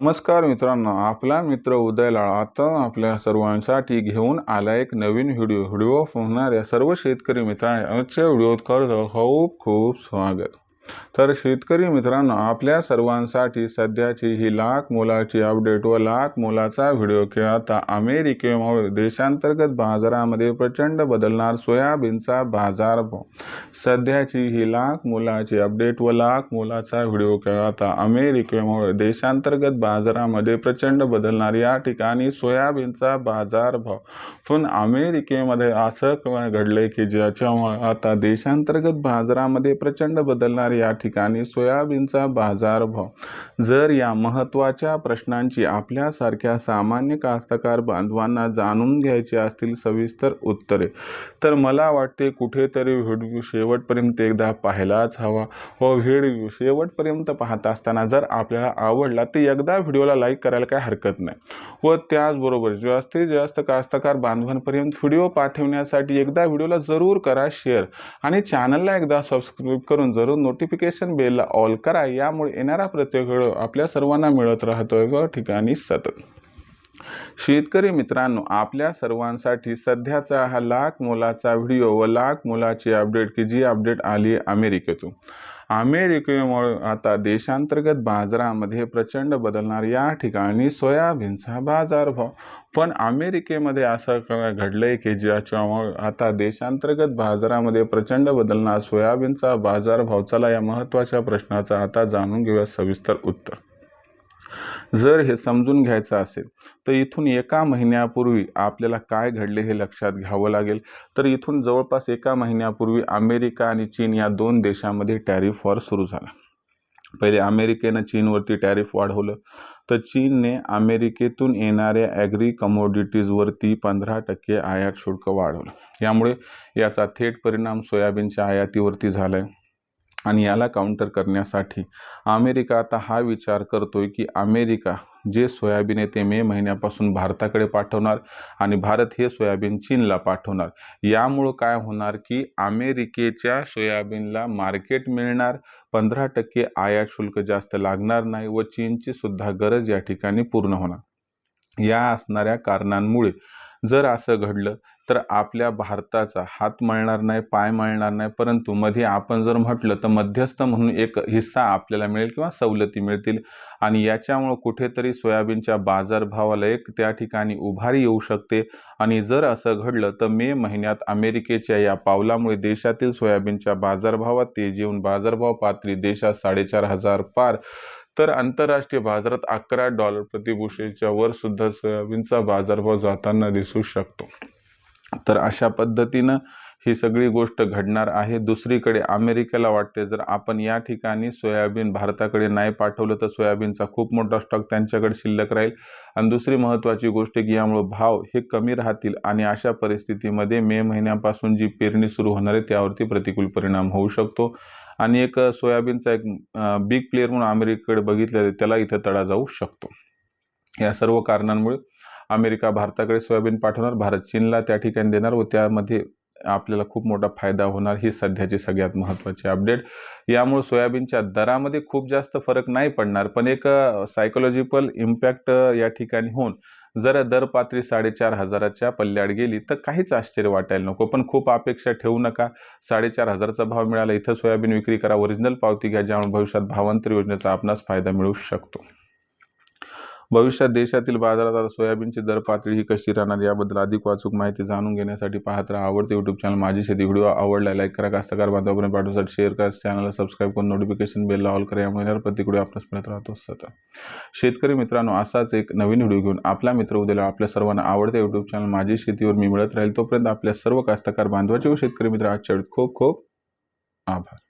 नमस्कार मित्रांनो आपला मित्र उदयला आता आपल्या सर्वांसाठी घेऊन आला एक नवीन व्हिडिओ. व्हिडिओ पाहणाऱ्या सर्व शेतकरी मित्रांना आजच्या व्हिडिओत करतो खूप खूप स्वागत. तर शेतकरी मित्रांनो आपल्या सर्वांसाठी सध्याची ही लाख मोलाची अपडेट व लाख मोलाचा व्हिडिओ की आता अमेरिकेमुळे देशांतर्गत बाजारामध्ये प्रचंड बदलणार सोयाबीनचा बाजारभाव सध्याची ही लाख मोलाची अपडेट व लाख मोलाचा व्हिडिओ की आता अमेरिकेमुळे देशांतर्गत बाजारामध्ये प्रचंड बदलणार. या ठिकाणी सोयाबीनचा बाजारभाव पण अमेरिकेमध्ये असं घडले घडलंय की ज्याच्यामुळे आता देशांतर्गत बाजारामध्ये प्रचंड बदलणार या ठिकाणी सोयाबीनचा बाजारभाव. जर या महत्त्वाच्या प्रश्नांची आपल्यासारख्या सामान्य कास्तकार बांधवांना जाणून घ्यायची असतील सविस्तर उत्तरे तर मला वाटते कुठेतरी व्हिडिओ शेवटपर्यंत एकदा पाहायलाच हवा व व्हिडिओ शेवटपर्यंत पाहत असताना जर आपल्याला आवडला तर एकदा व्हिडिओला लाईक करायला काही हरकत नाही. व त्याचबरोबर जास्तीत जास्त कास्तकार बांधवांपर्यंत व्हिडिओ पाठवण्यासाठी एकदा व्हिडिओला जरूर करा शेअर आणि चॅनलला एकदा सबस्क्राईब करून जरूर नोट नोटिफिकेशन बेलला ऑल करा. यामुळे येणारा प्रत्येक व्हिडिओ आपल्या सर्वांना मिळत राहतोय. व ठिकाणी सतत. शेतकरी मित्रांनो आपल्या सर्वांसाठी सध्याचा हा लाख मोलाचा व्हिडिओ व लाख मोलाची अपडेट की जी अपडेट आली अमेरिकेतून. अमेरिकेमुळे आता देशांतर्गत बाजारामध्ये प्रचंड बदलणार या ठिकाणी सोयाबीनचा बाजारभाव. पण अमेरिकेमध्ये असं घडलंय की ज्याच्यामुळे आता देशांतर्गत बाजारामध्ये प्रचंड बदलणार सोयाबीनचा बाजारभाव? चला या महत्त्वाच्या प्रश्नाचा आता जाणून घेऊया सविस्तर उत्तर. जर हे समजून घ्यायचं असेल तर इथून एका महिन्यापूर्वी आपल्याला काय घडले हे लक्षात घ्यावं लागेल. तर इथून जवळपास एका महिन्यापूर्वी अमेरिका आणि चीन या दोन देशामध्ये टॅरिफ वॉर सुरू झाला. पहिले अमेरिकेनं चीनवरती टॅरिफ वाढवलं तर चीनने अमेरिकेतून येणाऱ्या ॲग्री कमोडिटीजवरती पंधरा टक्के आयात शुल्क वाढवलं. यामुळे याचा थेट परिणाम सोयाबीनच्या आयातीवरती झाला आहे आणि याला काउंटर करण्यासाठी अमेरिका आता हा विचार करतोय की अमेरिका जे सोयाबीन आहे ते मे महिन्यापासून भारताकडे पाठवणार आणि भारत हे सोयाबीन चीनला पाठवणार. यामुळं काय होणार की अमेरिकेच्या सोयाबीनला मार्केट मिळणार पंधरा टक्के आयात शुल्क जास्त लागणार नाही व चीनची सुद्धा गरज या ठिकाणी पूर्ण होणार. या असणाऱ्या कारणांमुळे जर असं घडलं तर आपल्या भारताचा हात मळणार नाही पाय मळणार नाही. परंतु मध्ये आपण जर म्हटलं तर मध्यस्थ म्हणून एक हिस्सा आपल्याला मिळेल किंवा सवलती मिळतील. आणि याच्यामुळं कुठेतरी सोयाबीनच्या बाजारभावाला एक त्या ठिकाणी उभारी येऊ शकते. आणि जर असं घडलं तर मे महिन्यात अमेरिकेच्या या पावलामुळे देशातील सोयाबीनच्या बाजारभावात तेजी येऊन बाजारभाव पातळी देशात साडेचार हजार पार. तर आंतरराष्ट्रीय बाजारात अकरा डॉलर प्रतिभूषेच्या वर सुद्धा सोयाबीनचा बाजारभाव जाताना दिसू शकतो. तर अशा पद्धतीनं ही सगळी गोष्ट घडणार आहे. दुसरीकडे अमेरिकेला वाटते जर आपण या ठिकाणी सोयाबीन भारताकडे नाही पाठवलं तर सोयाबीनचा खूप मोठा स्टॉक त्यांच्याकडे शिल्लक राहील. आणि दुसरी महत्त्वाची गोष्ट की यामुळे भाव हे कमी राहतील आणि अशा परिस्थितीमध्ये मे महिन्यापासून जी पेरणी सुरू होणार आहे त्यावरती प्रतिकूल परिणाम होऊ शकतो. आणि एक सोयाबीनचा एक बिग प्लेअर म्हणून अमेरिकेकडे बघितलं त्याला इथं तडा जाऊ शकतो. या सर्व कारणांमुळे अमेरिका भारताकडे सोयाबीन पाठवणार भारत चीनला त्या ठिकाणी देणार व त्यामध्ये आपल्याला खूप मोठा फायदा होणार ही सध्याची सगळ्यात महत्त्वाची अपडेट. यामुळे सोयाबीनच्या दरामध्ये खूप जास्त फरक नाही पडणार पण एक सायकोलॉजिकल इम्पॅक्ट या ठिकाणी होऊन जर दर पातळी साडेचार हजाराच्या पल्ल्याड गेली तर काहीच आश्चर्य वाटायला नको. पण खूप अपेक्षा ठेवू नका. साडेचार हजाराचा भाव मिळाला इथं सोयाबीन विक्री करा ओरिजिनल पावती घ्या ज्यामुळे भविष्यात भावांतर योजनेचा आपणास फायदा मिळू शकतो. भविष्यात देशातील बाजारात आता सोयाबीनची दर पातळी ही कशी राहणार याबद्दल अधिक वाचूक माहिती जाणून घेण्यासाठी पाहत राहा. आवडते यूट्यूब चॅनल माझी शेती व्हिडिओ आवडला लाईक करा. कास्तकार बांधवापर्यंत पाठवण्यासाठी शेअर करा. चॅनलला सबस्क्राईब करून नोटिफिकेशन बेल ऑल करा. यामुळे प्रत्येक व्हिडिओ आपल्यास मिळत राहतो सतत. शेतकरी मित्रांनो असाच एक नवीन व्हिडिओ घेऊन आपला मित्र उद्याला आपल्या सर्वांना आवडते यूट्यूब चॅनल माझी शेतीवर मी मिळत राहील. तोपर्यंत आपल्या सर्व कास्तकार बांधवाचे व शेतकरी मित्र आजच्या खूप खूप आभार.